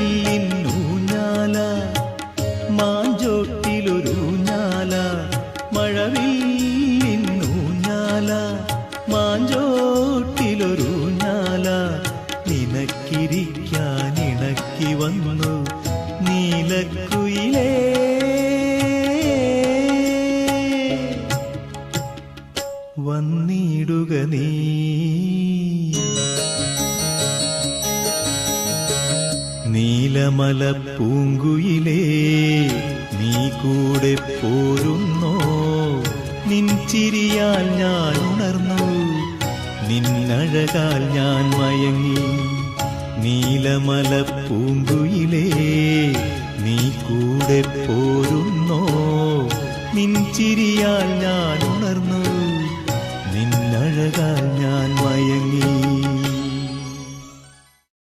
മയിലിൻ ഊഞ്ഞാല മാഞ്ചോട്ടിലൊരൂഞ്ഞാല മഴവില്ലിൻ ഊഞ്ഞാല മാഞ്ചോട്ടിലൊരൂഞ്ഞാല നിനക്കിരിക്കാൻ വന്നു നീലക്കുയിലേ. വന്നിടുക നീ നീലമല പൂങ്കുയിലേ നീ കൂടെ പോരുന്നോ? നിൻ ചിരിയാൽ ഞാൻ ഉണർന്നു നിന്നഴകാൽ ഞാൻ മയങ്ങി. നീലമല പൂങ്കുയിലേ നീ കൂടെ പോരുന്നോ? നിൻ ചിരിയാൽ ഞാൻ ഉണർന്നു നിന്നഴകാൽ ഞാൻ മയങ്ങി.